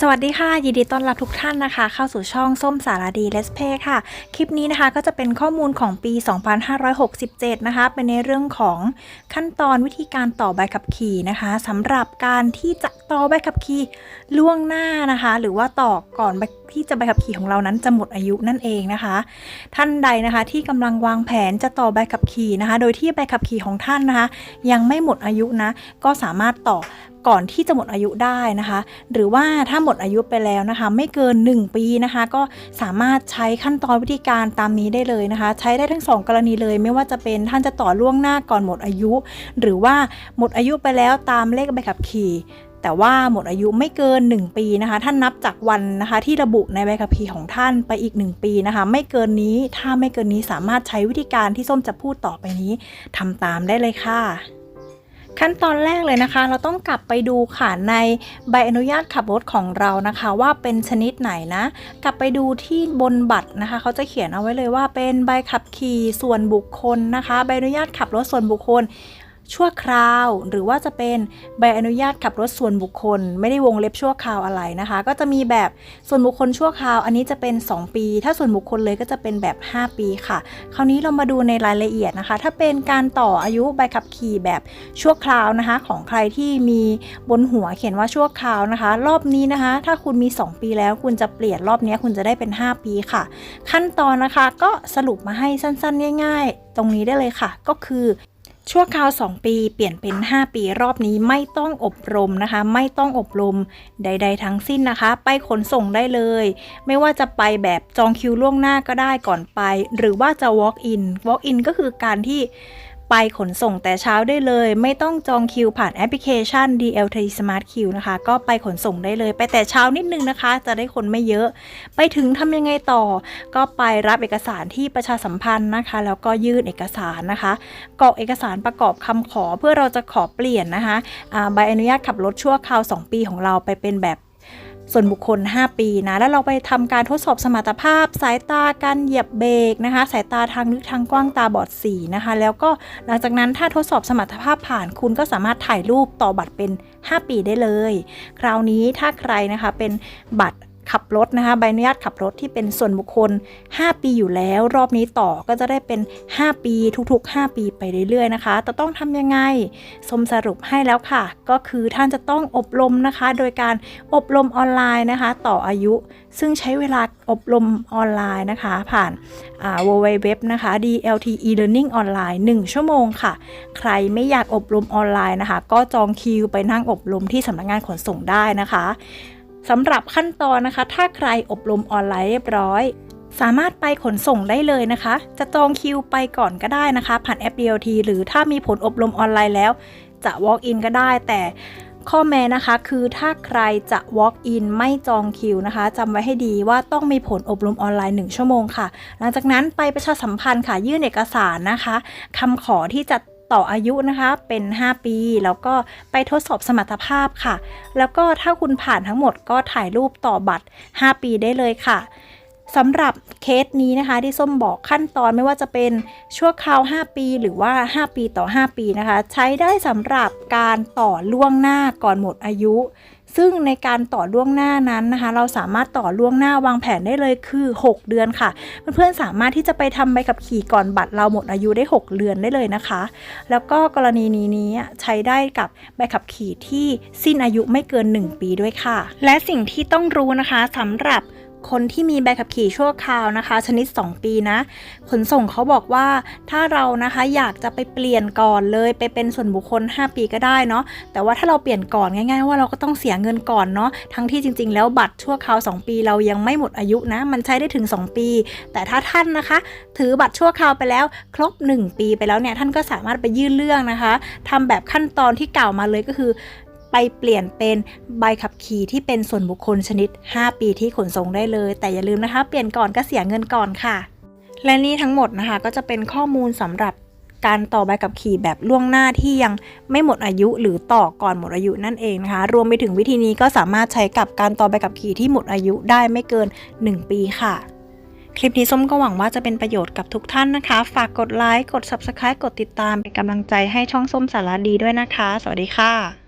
สวัสดีค่ะ ยินดีต้อนรับทุกท่านนะคะ เข้าสู่ช่องส้มสารดีเลสเพค่ะ คลิปนี้นะคะก็จะเป็นข้อมูลของปี 2567 นะคะ เป็นในเรื่องของขั้นตอนวิธีการต่อใบขับขี่นะคะสำหรับการที่จะต่อใบขับขี่ล่วงหน้านะคะ หรือว่าต่อก่อนที่จะใบขับขี่ของเรานั้นจะหมดอายุนั่นเองนะคะ ท่านใดนะคะที่กำลังวางแผนจะต่อใบขับขี่นะคะ โดยที่ใบขับขี่ของท่านนะคะ ยังไม่หมดอายุนะก็สามารถต่อ ก่อนที่จะหมดอายุได้นะคะ หรือว่าถ้าหมดอายุไปแล้วนะคะ ไม่เกิน 1 ปีนะคะ ก็สามารถใช้ขั้นตอนวิธีการตามนี้ได้เลยนะคะ ใช้ได้ทั้ง 2 กรณีเลย ไม่ว่าจะเป็นท่านจะต่อล่วงหน้าก่อนหมดอายุ หรือว่าหมดอายุไปแล้วตามเลขใบขับขี่แต่ว่าหมดอายุไม่เกิน 1 ปีนะคะ ท่านนับจากวันนะคะ ที่ระบุในใบขับขี่ของท่านไปอีก 1 ปีนะคะ ไม่เกินนี้ถ้าไม่เกินนี้สามารถใช้วิธีการที่ส้มจะพูดต่อไปนี้ทำตามได้เลยค่ะ ขั้นตอนแรกเลยนะคะ เราต้องกลับไปดูค่ะในใบอนุญาตขับรถของเรานะคะ ว่าเป็นชนิดไหนนะ กลับไปดูที่บนบัตรนะคะ เขาจะเขียนเอาไว้เลยว่าเป็นใบขับขี่ส่วนบุคคลนะคะ ใบอนุญาตขับรถส่วนบุคคล ชั่วคราว หรือว่าจะเป็นใบอนุญาตขับรถส่วนบุคคล ไม่ได้วงเล็บชั่วคราวอะไรนะคะ ก็จะมีแบบส่วนบุคคลชั่วคราว อันนี้จะเป็น 2 ปี ถ้าส่วนบุคคลเลยก็จะเป็นแบบ 5 ปีค่ะ คราวนี้เรามาดูในรายละเอียดนะคะ ถ้าเป็นการต่ออายุใบขับขี่แบบชั่วคราวนะคะ ของใครที่มีบนหัวเขียนว่าชั่วคราวนะคะ รอบนี้นะคะ ถ้าคุณมี 2 ปีแล้วคุณจะเปลี่ยนรอบนี้คุณจะได้เป็น 5 ปีค่ะ ขั้นตอนนะคะก็สรุปมาให้สั้นๆ ง่าย ๆ ตรงนี้ได้เลยค่ะ ก็คือ ชั่วคราว 2 ปีเปลี่ยนเป็น 5 ปีรอบนี้ไม่ต้องอบรมนะคะ ไม่ต้องอบรมใด ๆ ทั้งสิ้นนะคะ ไปขนส่งได้เลย ไม่ว่าจะไปแบบจองคิวล่วงหน้าก็ได้ก่อนไป หรือว่าจะ walk in walk in ก็คือการที่ ไปขนส่งแต่เช้าได้เลย ไม่ต้องจองคิวผ่านแอปพลิเคชัน DLT Smart Queue นะคะ ก็ไปขนส่งได้เลย ไปแต่เช้านิดนึงนะคะ จะได้คนไม่เยอะ ไปถึงทำยังไงต่อ ก็ไปรับเอกสารที่ประชาสัมพันธ์นะคะ แล้วก็ยื่นเอกสารนะคะกรอกเอกสารประกอบคำขอเพื่อเราจะขอเปลี่ยนนะคะใบอนุญาตขับรถชั่วคราว 2 ปีของเราไปเป็นแบบ ส่วนบุคคล 5 ปีนะ แล้วเราไปทำการทดสอบสมรรถภาพ สายตาการเหยียบเบรกนะคะ สายตาทางลึกทางกว้างตาบอดสีนะคะ แล้วก็หลังจากนั้นถ้าทดสอบสมรรถภาพผ่านคุณก็สามารถถ่ายรูปต่อบัตรเป็น 5 ปีได้เลย คราวนี้ถ้าใครนะคะเป็นบัตร ขับรถนะคะใบอนุญาตขับรถที่เป็นส่วนบุคคล 5 ปีอยู่แล้ว รอบนี้ต่อก็จะได้เป็น 5 ปีทุกๆ 5 ปีไปเรื่อยๆนะคะ แต่ต้องทำยังไงสมสรุปให้แล้วค่ะ ก็คือท่านจะต้องอบรมนะคะ โดยการอบรมออนไลน์นะคะ ต่ออายุ ซึ่งใช้เวลาอบรมออนไลน์นะคะ ผ่านอ่า www นะคะ DLT e-learning ออนไลน์ 1 ชั่วโมงค่ะ ใครไม่อยากอบรมออนไลน์นะคะ ก็จองคิวไปนั่งอบรมที่สำนักงานขนส่งได้นะคะ สำหรับขั้นตอนนะคะ ถ้าใครอบรมออนไลน์เรียบร้อย สามารถไปขนส่งได้เลยนะคะ จะจองคิวไปก่อนก็ได้นะคะ ผ่านแอป DLT หรือถ้ามีผลอบรมออนไลน์แล้ว จะ walk in ก็ได้ แต่ข้อแม้นะคะคือถ้าใครจะ walk in ไม่จองคิวนะคะจำไว้ให้ดีว่าต้องมีผลอบรมออนไลน์ 1 ชั่วโมงค่ะ หลังจากนั้นไปประชาสัมพันธ์ค่ะยื่นเอกสารนะคะคำขอที่จะ ต่ออายุนะคะเป็น 5 ปี แล้วก็ไปทดสอบสมรรถภาพค่ะ แล้วก็ถ้าคุณผ่านทั้งหมดก็ถ่ายรูปต่อบัตร 5 ปีได้เลยค่ะสำหรับเคสนี้นะคะที่ส้มบอกขั้นตอนไม่ว่าจะเป็นชั่วคราว 5 ปีหรือว่า 5 ปีต่อ 5 ปีนะคะ ใช้ได้สำหรับการต่อล่วงหน้าก่อนหมดอายุ ซึ่งในการต่อล่วงหน้านั้นนะคะ เราสามารถต่อล่วงหน้าวางแผนได้เลยคือ 6 เดือนค่ะ เพื่อนๆสามารถที่จะไปทำใบขับขี่ก่อนบัตรเราหมดอายุได้ 6 เดือนได้เลยนะคะ แล้วก็กรณีนี้นี้ใช้ได้กับใบขับขี่ที่สิ้นอายุไม่เกิน 1 ปีด้วยค่ะ และสิ่งที่ต้องรู้นะคะสำหรับ คนที่มีใบขับขี่ชั่วคราวนะคะ ชนิด 2 ปีนะ ขนส่งเขาบอกว่าถ้าเรานะคะอยากจะไปเปลี่ยนก่อนเลยไปเป็นส่วนบุคคล 5 ปีก็ได้เนาะแต่ว่าถ้าเราเปลี่ยนก่อนง่าย ๆ ว่าเราก็ต้องเสียเงินก่อนเนาะทั้งที่จริง ๆ แล้วบัตรชั่วคราว 2 ปีเรายังไม่หมดอายุนะ มันใช้ได้ถึง 2 ปี แต่ถ้าท่านนะคะ ถือบัตรชั่วคราวไปแล้ว ครบ 1 ปีไปแล้วเนี่ยท่านก็สามารถไปยื่นเรื่องนะคะทำแบบขั้นตอนที่กล่าวมาเลยก็คือ ไปเปลี่ยนเป็นใบขับขี่ที่เป็นส่วนบุคคลชนิด 5 ปีที่ขนส่งได้เลย แต่อย่าลืมนะคะ เปลี่ยนก่อนก็เสียเงินก่อนค่ะ และนี่ทั้งหมดนะคะ ก็จะเป็นข้อมูลสำหรับการต่อใบขับขี่แบบล่วงหน้าที่ยังไม่หมดอายุหรือต่อก่อนหมดอายุนั่นเองนะคะ รวมไปถึงวิธีนี้ก็สามารถใช้กับการต่อใบขับขี่ที่หมดอายุได้ไม่เกิน 1 ปีค่ะ คลิปนี้ส้มก็หวังว่าจะเป็นประโยชน์กับทุกท่านนะคะ ฝากกดไลค์ กด Subscribe กดติดตามเป็นกำลังใจให้ช่องส้มสารดีด้วยนะคะ สวัสดีค่ะ